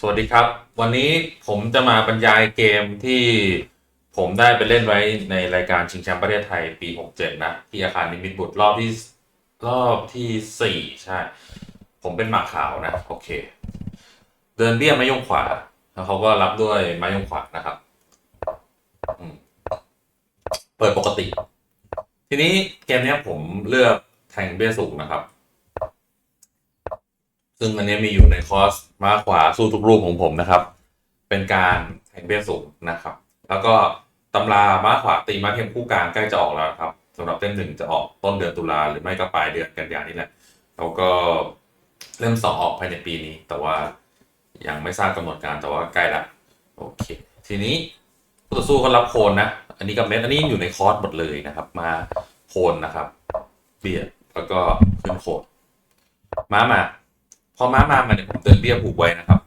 สวัสดีครับ วันนี้ผมจะมาบรรยายเกมที่ผมได้ไปเล่นไว้ในรายการชิงแชมป์ประเทศไทยปี 67 นะ ที่อาคารนิมิตบุตรรอบที่รอบที่ 4 ใช่ ผมเป็นหมากขาวนะ โอเค เดินเบี้ยไม้ยงขวา แล้วเขาก็รับด้วยไม้ยงขวานะครับเปิดปกติ ทีนี้เกมนี้ผมเลือกแทงเบี้ยสูงนะครับ ซึ่งอันนี้มีอยู่ในคอร์สม้าขวาสู้ทุกรูปของผมนะครับ เป็นการแทงเบี้ยสูงนะครับ แล้วก็ตำราม้าขวาตีม้าเทียมคู่กลางใกล้จะออกแล้วครับสำหรับเล่มหนึ่งจะออกต้นเดือนตุลาหรือไม่ก็ปลายเดือนกันยานี่แหละแล้วก็เล่มสองออกภายในปีนี้ แต่ว่ายังไม่ทราบกำหนดการแต่ว่าใกล้ละโอเค ทีนี้คู่ต่อสู้เขารับโคนนะ อันนี้กับเม็ดอันนี้อยู่ในคอร์สหมดเลยนะครับ มาโคนนะครับ เบียดแล้วก็ขึ้นโคนม้ามา พอม้ามามันเนี่ยผมเตือนเบี้ยผูกไว้นะครับ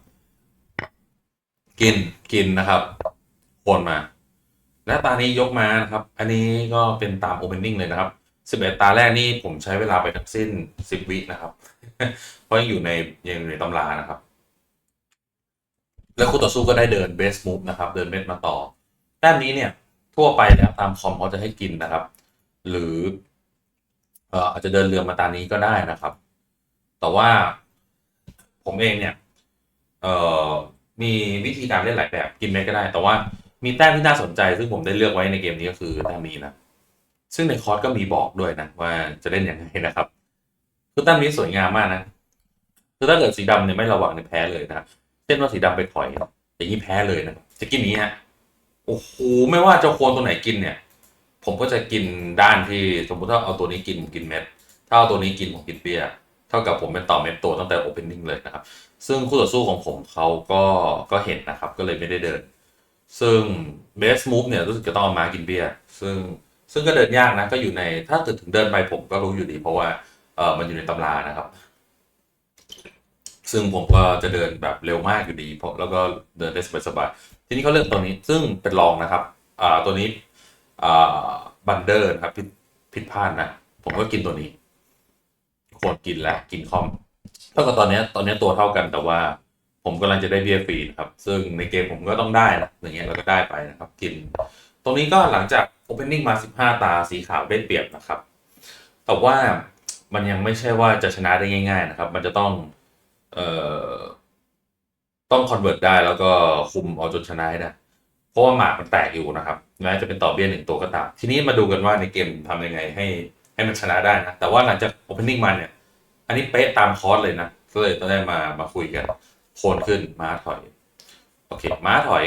กินกินนะครับโคนมา และตานี้ยกมานะครับ อันนี้ก็เป็นตามโอเ n น n ิ n งเลยนะครับสิบเอ็ดตาแรกนี่ผมใช้เวลาไปทั้งสิ้นสิบวินะครับ เพราะยังอยู่ในยังอยู่ในตำรานะครับ แล้วคู่ต่อสู้ก็ได้เดินเบสมูฟนะครับ เดินเม็ดมาต่อแต้มนี้เนี่ย ทั่วไปแล้วตามคอมเขาจะให้กินนะครับ หรือ เอ่ออาจจะเดินเรือมาตานี้ก็ได้นะครับ แต่ว่า ผมเองเนี่ย เอ่อมีวิธีการเล่นหลายแบบกินเม็ดก็ได้ แต่ว่ามีแต้มที่น่าสนใจ ซึ่งผมได้เลือกไว้ในเกมนี้ก็คือแต้มนี้นะซึ่งในคอร์สก็มีบอกด้วยนะว่าจะเล่นยังไงนะครับคือแต้มนี้สวยงามมากนะคือถ้าเกิดสีดำเนี่ยไม่ระวังเนี่ยแพ้เลยนะครับเช่นว่าสีดำไปถอยอย่างนี้แพ้เลยนะจะกินนี้ฮะโอ้โหไม่ว่าจะโคนตัวไหนกินเนี่ย ผมก็จะกินด้านที่สมมติถ้าเอาตัวนี้กินผมกินเม็ดถ้าเอาตัวนี้กินผมกินเปีย เท่ากับผมเป็นต่อเม็ดตัวตั้งแต่ opening เลยนะครับ ซึ่งคู่ต่อสู้ของผมเขาก็ก็เห็นนะครับ ก็เลยไม่ได้เดิน ซึ่ง best move เนี่ยรู้สึกจะต้องมากินเบียร์ซึ่งซึ่งก็เดินยากนะ ก็อยู่ในถ้าเกิดถึงเดินไปผมก็รู้อยู่ดี เพราะว่าเออมันอยู่ในตำรานะครับ ซึ่งผมก็จะเดินแบบเร็วมากอยู่ดี เพราะแล้วก็เดินได้สบายๆทีนี้เขาเลือกตัวนี้ซึ่งเป็นรองนะครับอ่าตัวนี้อ่าบันเดอร์นะครับผิดผิดพลาดนะผมก็กินตัวนี้ ควรกินแล้วกินคอมเท่ากับตอนนี้ตอนนี้ตัวเท่ากันแต่ว่าผมกำลังจะได้เบียร์ฟรีนะครับ ซึ่งในเกมผมก็ต้องได้นะอย่างเงี้ยเราก็ได้ไปนะครับ กิน ตรงนี้ก็หลังจาก opening มา 15 ตาสีขาวได้เปรียบนะครับ แต่ว่ามันยังไม่ใช่ว่าจะชนะได้ง่าย ๆ นะครับ มันจะต้องเอ่อต้องคอนเวิร์ตได้แล้วก็คุมเอาจนชนะได้ เพราะว่าหมากมันแตกอยู่นะครับแม้จะเป็นต่อเบี้ยหนึ่งตัวก็ตาม ทีนี้มาดูกันว่าในเกมทำยังไงให้ ให้มันชนะได้นะ แต่ว่าหลังจาก opening มาเนี่ย อันนี้เป๊ะตามคอร์สเลยนะ ก็เลยต้องได้มามาคุยกัน โคนขึ้นม้าถอย โอเค ม้าถอย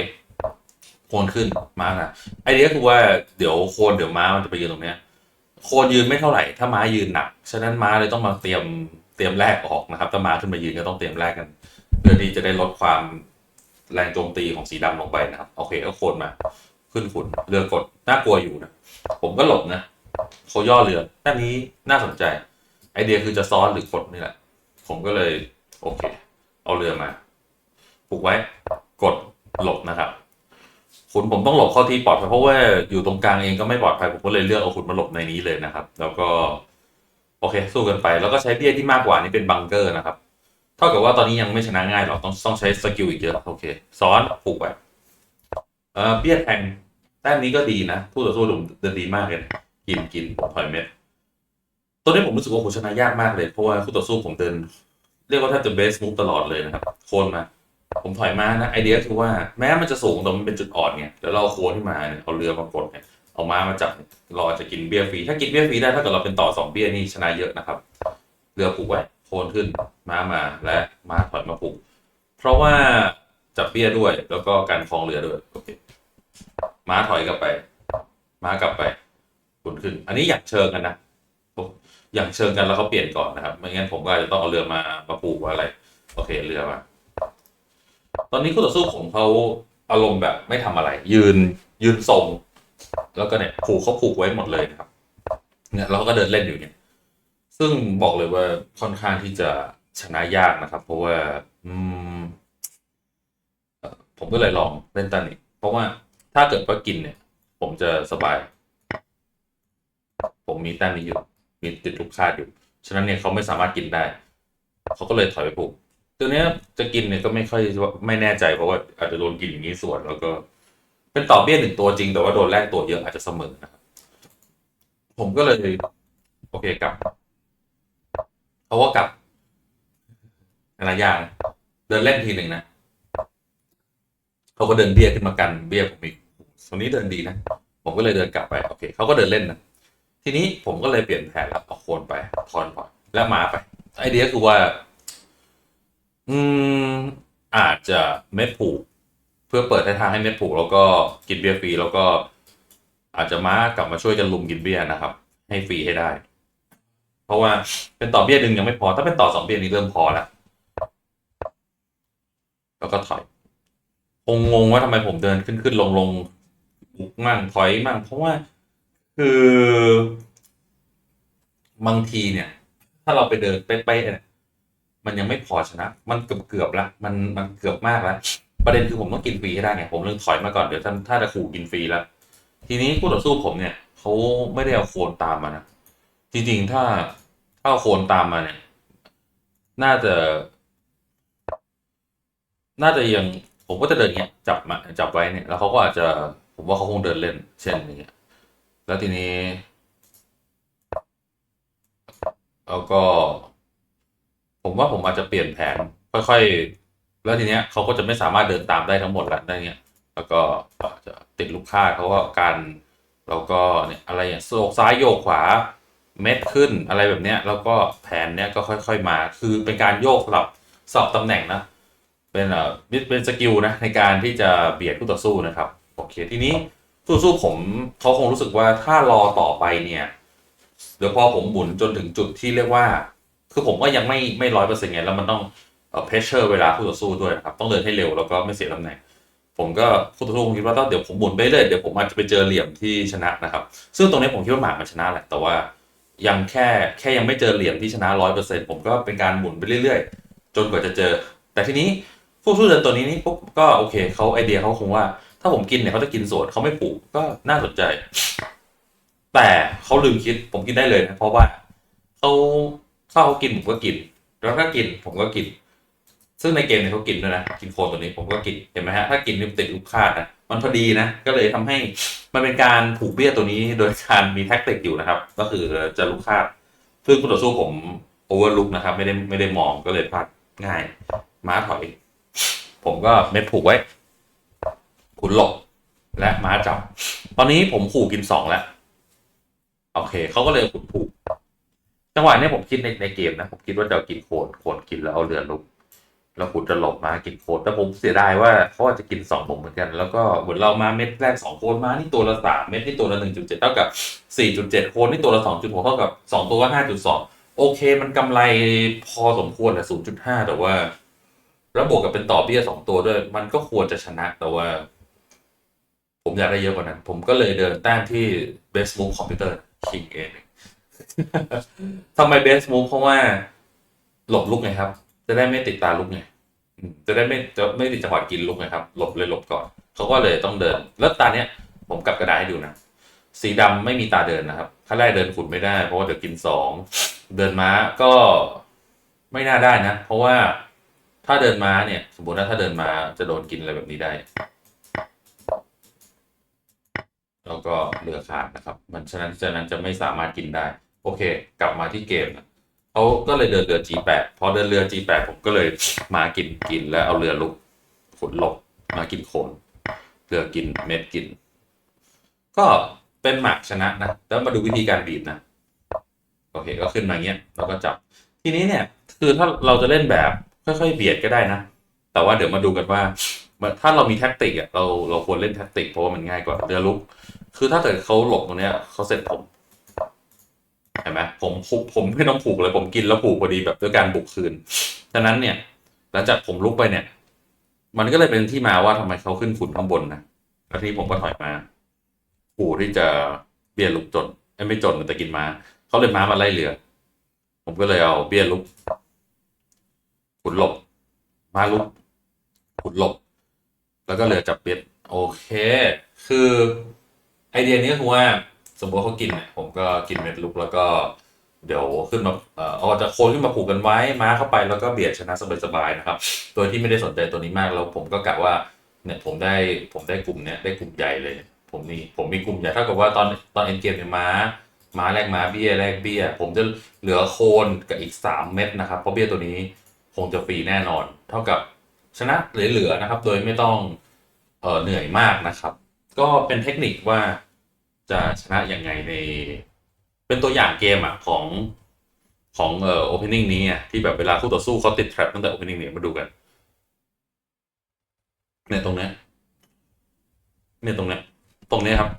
โคนขึ้นม้านะไอเดียคือว่าเดี๋ยวโคนเดี๋ยวม้ามันจะไปยืนตรงเนี้ย โคนยืนไม่เท่าไหร่ ถ้าม้ายืนหนัก ฉะนั้นม้าเลยต้องมาเตรียมเตรียมแรกออกนะครับ ถ้าม้าขึ้นมายืนก็ต้องเตรียมแรกกัน เพื่อที่จะได้ลดความแรงโจมตีของสีดำลงไปนะครับ โอเคก็โคนมา ขึ้นขุนเรือกดน่ากลัวอยู่นะ ผมก็หลบนะ เขาย่อเรือด้านนี้น่าสนใจ ไอเดียคือจะซ้อนหรือกดนี่แหละ ผมก็เลยโอเค เอาเรือมาผูกไว้ กดหลบนะครับขุนผมต้องหลบเข้าที่ปลอดภัยเพราะว่าอยู่ตรงกลางเองก็ไม่ปลอดภัยผมก็เลยเลือกเอาขุนมาหลบในนี้เลยนะครับ แล้วก็โอเค สู้กันไป แล้วก็ใช้เบี้ยที่มากกว่านี่เป็นบังเกอร์นะครับเท่ากับว่าตอนนี้ยังไม่ชนะง่ายหรอกต้องต้องใช้สกิลอีกเยอะโอเคซ้อนผูกไว้เออเบี้ยแทงแต้มนี้ก็ดีนะคู่ต่อสู้ดุเดินดีมากเลยนะ กินกินถอยเม็ดตัวนี้ผมรู้สึกว่าผมชนะยากมากเลย เพราะว่าคู่ต่อสู้ผมเดิน เรียกว่าแทบจะเบสมูฟตลอดเลยนะครับ โคนมา ผมถอยมานะไอเดียคือว่าแม้มันจะสูงแต่มันเป็นจุดอ่อนไงแล้วเราเอาโคนขึ้นมาเนี่ยเอาเรือมากดเนี่ยเอาม้ามาจับเราอจจะกินเบี้ยฟรี ถ้ากินเบี้ยฟรีได้ถ้าเกิดเราเป็นต่อสองเบี้ยนี่ชนะเยอะนะครับ เรือผูกไว้โคนขึ้นม้ามาและม้าถอยมาผูก เพราะว่าจับเบี้ยด้วย แล้วก็การคลองเรือด้วยโอเคม้าถอยกลับไป ม้ากลับไป ขุนขึ้นอันนี้อยากเชิงกันนะอย่างเชิงกันแล้วเขาเปลี่ยนก่อนนะครับ ไม่งั้นผมก็จะต้องเอาเรือมามาผูกว่าอะไร โอเคเรือมา ตอนนี้คู่ต่อสู้ของเขาอารมณ์แบบไม่ทำอะไร ยืนยืนทรงแล้วก็เนี่ยผูกเขาผูกไว้หมดเลยนะครับ เนี่ยแล้วเขาก็เดินเล่นอยู่เนี่ย ซึ่งบอกเลยว่าค่อนข้างที่จะชนะยากนะครับ เพราะว่าอืมผมก็เลยลองเล่นตานี้เพราะว่าถ้าเกิดว่ากินเนี่ย ผมจะสบาย ผมมีแต้มนี้อยู่ มีติดลูกคาดอยู่ ฉะนั้นเนี่ยเขาไม่สามารถกินได้ เขาก็เลยถอยไปปลูก ตัวเนี้ยจะกินเนี่ยก็ไม่ค่อยไม่แน่ใจเพราะว่าอาจจะโดนกินอย่างนี้ส่วนแล้วก็ เป็นต่อเบี้ยหนึ่งตัวจริง แต่ว่าโดนแลกตัวเยอะอาจจะเสมอนะครับ ผมก็เลยโอเคกลับเพราะว่ากลับนาอย่างเดินเล่นทีหนึ่งนะเขาก็เดินเบี้ยขึ้นมากันเบี้ยผมอีกตรงนี้เดินดีนะ ผมก็เลยเดินกลับไป โอเค เขาก็เดินเล่นนะ ทีนี้ผมก็เลยเปลี่ยนแผนแล้วเอาโคนไปทอนก่อนแล้วมาไป ไอเดียคือว่า อืม อาจจะเม็ดผูก เพื่อเปิดทางให้เม็ดผูก แล้วก็กินเบียร์ฟรี แล้วก็อาจจะม้ากลับมาช่วยกันลุมกินเบียร์นะครับ ให้ฟรีให้ได้ เพราะว่าเป็นต่อเบี้ยหนึ่งยังไม่พอ ถ้าเป็นต่อสองเบี้ยนี้เริ่มพอแล้วแล้วก็ถอยคงงงว่าทำไมผมเดินขึ้นขึ้นลงลงบุกมั่งถอยมั่งเพราะว่า คือบางทีเนี่ย ถ้าเราไปเดินเป๊ะๆเนี่ยมันยังไม่พอชนะ มันเกือบเกือบละมันมันเกือบมากแล้วประเด็นคือผมต้องกินฟรีให้ได้ไงผมเลยถอยมาก่อนเดี๋ยวถ้าถ้าจะขู่กินฟรีแล้วทีนี้คู่ต่อสู้ผมเนี่ยเขาไม่ได้เอาโคนตามมานะจริงๆถ้าถ้าเอาโคนตามมาเนี่ย น่าจะ น่าจะยังผมก็จะเดินเงี้ยจับมาจับไว้เนี่ยแล้วเขาก็อาจจะผมว่าเขาคงเดินเล่น เช่นอย่างเงี้ย แล้วทีนี้แล้วก็ ผมว่าผมอาจจะเปลี่ยนแผนค่อยๆ แล้วทีเนี้ยเขาก็จะไม่สามารถเดินตามได้ทั้งหมดแล้วได้เงี้ย แล้วก็จจะติดลูกค้าเขาก็การแล้วก็เนี่ยอะไรอย่างโยกซ้ายโยกขวาเม็ดขึ้นอะไรแบบเนี้ย แล้วก็แผนเนี้ยก็ค่อย ๆมา คือเป็นการโยกสลับสอบตำแหน่งนะเป็นเอ่อเป็นสกิลนะในการที่จะเบียดคู่ต่อสู้นะครับโอเคทีนี้ สู้สู้ผมเขาคงรู้สึกว่าถ้ารอต่อไปเนี่ยเดี๋ยวพอผมหมุนจนถึงจุดที่เรียกว่า คือผมก็ยังไม่ไม่ร้อยเปอร์เซ็นต์ไงแล้วมันต้องเพรสเชอร์เวลาคู่ต่อสู้ด้วยนะครับ ต้องเดินให้เร็วแล้วก็ไม่เสียตำแหน่งผมก็คู่ต่อสู้ผมคิดว่าต้องเดี๋ยวผมหมุนไปเรื่อยเดี๋ยวผมอาจจะไปเจอเหลี่ยมที่ชนะนะครับ ซึ่งตรงนี้ผมคิดว่าหมากมันชนะแหละแต่ว่ายังแค่แค่ยังไม่เจอเหลี่ยมที่ชนะร้อยเปอร์เซ็นต์ผมก็เป็นการหมุนไปเรื่อยๆ จนกว่าจะเจอ แต่ทีนี้ผู้สู้เดินตัวนี้นี่ปุ๊บก็โอเคเขาไอเดียเขาคงว่า ถ้าผมกินเนี่ยเขาจะกินสวนเขาไม่ปลูกก็น่าสนใจ แต่เขาลืมคิดผมกินได้เลยนะเพราะว่าเขาถ้าเขากินผมก็กิน แล้วถ้ากินผมก็กิน ซึ่งในเกมเนี่ยเขากินด้วยนะกินโคนตัวนี้ผมก็กินเห็นไหมฮะถ้ากินนี่มันติดลูกคาดนะมันพอดีนะก็เลยทำให้มันเป็นการผูกเบี้ยตัวนี้โดยการมีแท็กติกอยู่นะครับ ก็คือจะลูกคาดซึ่งคู่ต่อสู้ผมโอเวอร์ลุกนะครับ ไม่ได้ไม่ได้มองก็เลยพลาดง่ายม้าถอย ผมก็เม็ดผูกไว้ ขุนหลบและม้าจับ ตอนนี้ผมขู่กินสองแล้ว โอเค เขาก็เลยขุนผูก จังหวะนี้ผมคิดในในเกมนะ ผมคิดว่าจะกินโคนโคนกินแล้วเอาเรือลุกแล้วขุนจะหลบมากินโคนแต่ผมเสียดายว่าเขาอาจจะกินสองผมเหมือนกัน แล้วก็เหมือนเรามาเม็ดแรกสองโคนมานี่ตัวละสามเม็ดนี่ตัวละหนึ่งจุดเจ็ดเท่ากับสี่จุดเจ็ดโคนนี่ตัวละสองจุดหกเท่ากับสองตัวก็ห้าจุดสองโอเค มันกำไรพอสมควรแหละศูนย์จุดห้าแต่ว่าแล้วบวกกับเป็นต่อเบี้ยสองตัวด้วย มันก็ควรจะชนะแต่ว่า ผมอยากได้เยอะกว่านั้น ผมก็เลยเดินแต้มที่ best move คอมพิวเตอร์คิงเองทำไม best move เพราะว่าหลบลุกไงครับ จะได้ไม่ติดตาลุกไงจะได้ไม่จะไม่ติดจังหวะกินลุกไงครับ หลบเลยหลบก่อน เขาก็เลยต้องเดิน แล้วตาเนี้ย ผมกลับกระดาษให้ดูนะ สีดำไม่มีตาเดินนะครับขั้นแรกเดินขุดไม่ได้ เพราะว่าเดี๋ยวกินสอง เดินม้าก็ไม่น่าได้นะ เพราะว่าถ้าเดินม้าเนี่ย สมมติว่าถ้าเดินม้าจะโดนกินอะไรแบบนี้ได้ แล้วก็เรือขาดนะครับ มันฉะนั้นฉะนั้นจะไม่สามารถกินได้ โอเค กลับมาที่เกมนะเขาก็เลยเดินเรือ G8 พอเดินเรือ G8 ผมก็เลยมากินกินแล้วเอาเรือลุกขุนหลบมากินโคนเรือกินเม็ดกิน ก็เป็นหมากชนะนะแล้วมาดูวิธีการบีบนะโอเคก็ขึ้นมาเงี้ยแล้วก็จับ ทีนี้เนี่ย คือถ้าเราจะเล่นแบบค่อยๆเบียดก็ได้นะ แต่ว่าเดี๋ยวมาดูกันว่า ถ้าเรามีแท็กติกอะเราเราควรเล่นแท็กติกเพราะว่ามันง่ายกว่าเรือลุก คือถ้าเกิดเขาหลบตรงเนี้ยเขาเสร็จผมเห็นไหมผมผมไม่ต้องผูกเลยผมกินแล้วผูกพอดีแบบด้วยการบุกคืนฉะนั้นเนี่ย หลังจากผมลุกไปเนี่ย มันก็เลยเป็นที่มาว่าทำไมเขาขึ้นฝุ่นข้างบนนะแล้วทีนี้ผมก็ถอยมาขู่ที่จะเบี้ยลุกจนไม่จนแต่กินมาเขาเลยม้ามาไล่เรือ ผมก็เลยเอาเบี้ยลุกขุนหลบ มาลุกขุนหลบ แล้วก็เรือจับเบ็ดโอเค คือไอเดียนี้ก็คือว่าสมมติเขากินเนี่ยผมก็กินเม็ดลุกแล้วก็เดี๋ยวขึ้นมาเอ่อเอาจะโคนขึ้นมาผูกกันไว้ม้าเข้าไปแล้วก็เบียดชนะสบายๆนะครับ โดยที่ไม่ได้สนใจตัวนี้มากแล้วผมก็กะว่าเนี่ยผมได้ผมได้กลุ่มเนี่ยได้กลุ่มใหญ่เลย ผมมีผมมีกลุ่มใหญ่เท่ากับว่าตอนตอนเอ็นเกมเนี่ยม้าม้าแลกม้าเบี้ยแลกเบี้ย ผมจะเหลือโคนกับอีก 3 เม็ดนะครับเพราะเบี้ยตัวนี้คงจะฟรีแน่นอน เท่ากับ ชนะเหลือๆนะครับ โดยไม่ต้องเเหนื่อยมากนะครับ ก็เป็นเทคนิคว่าจะชนะยังไงใน เป็นตัวอย่างเกมอะของของเอ่อ opening นี้อะที่แบบเวลาคู่ต่อสู้เขาติด trap ตั้งแต่ opening นี้มาดูกันเนี่ยตรงเนี้ยเนี่ยตรงเนี้ยตรงเนี้ยครับ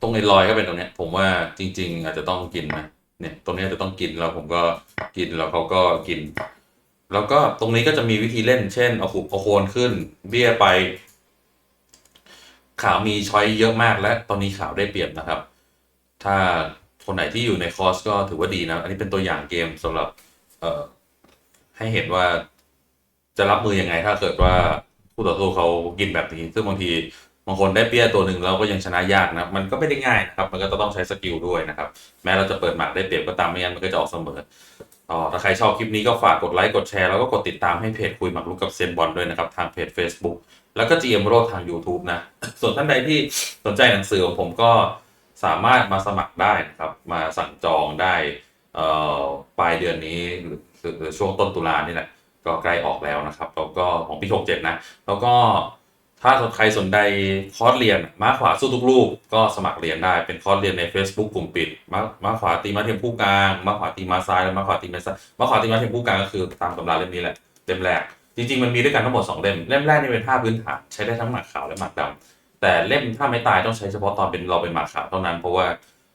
ตรงไอ้รอยก็เป็นตรงเนี้ยผมว่าจริง ๆ อาจจะต้องกินนะเนี่ย ตรงเนี้ยจะต้องกินแล้วผมก็กินแล้วเขาก็กิน แล้วก็ตรงนี้ก็จะมีวิธีเล่น เช่น เอาขุบเอาโคนขึ้น เบี้ยไป ขาวมีช้อยเยอะมากและตอนนี้ขาวได้เปรียบนะครับ ถ้าคนไหนที่อยู่ในคอร์สก็ถือว่าดีนะ อันนี้เป็นตัวอย่างเกมสำหรับเอ่อให้เห็นว่าจะรับมือยังไง ถ้าเกิดว่าผู้ต่อสู้เขากินแบบนี้ ซึ่งบางทีบางคนได้เปี้ยตัวหนึ่งเราก็ยังชนะยากนะ มันก็ไม่ได้ง่ายนะครับ มันก็ต้องใช้สกิลด้วยนะครับ แม้เราจะเปิดหมากได้เปรียบก็ตามไม่งั้นมันก็จะออกเสมอ ถ้าใครชอบคลิปนี้ก็ฝากกดไลค์กดแชร์แล้วก็กดติดตามให้เพจคุยหมากรุกกับเซนบอลด้วยนะครับ ทางเพจ Facebook แล้วก็ GM โรดทาง YouTube นะ ส่วนท่านใดที่สนใจหนังสือของผมก็สามารถมาสมัครได้นะครับ มาสั่งจองได้ปลายเดือนนี้หรือหรือหรือช่วงต้นตุลานี่แหละก็ใกล้ออกแล้วนะครับแล้วก็ของปี67นะ แล้วก็ ถ้าใครสนใจคอร์สเรียนม้าขวาสู้ทุกลูกก็สมัครเรียนได้เป็นคอร์สเรียนใน Facebook กลุ่มปิดม้าม้าขวาตีม้าเทียมผู้กลางม้าขวาตีม้าซ้ายและม้าขวาตีม้าซ้ายม้าขวาตีม้าเทียมผู้กลางก็คือตามตำราเล่มนี้แหละเล่มแรกจริงๆมันมีด้วยกันทั้งหมด2เล่มเล่มแรกนี่เป็นท่าพื้นฐานใช้ได้ทั้งหมากขาวและหมากดำแต่เล่มท่าไม่ตายต้องใช้เฉพาะตอนเป็นเราเป็นหมากขาวเท่านั้นเพราะว่า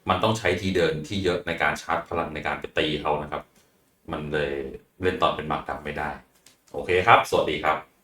มันต้องใช้ทีเดินที่เยอะในการชาร์จพลังในการไปตีเขานะครับ มันเลยเล่นตอนเป็นหมากดำไม่ได้ โอเคครับ สวัสดีครับ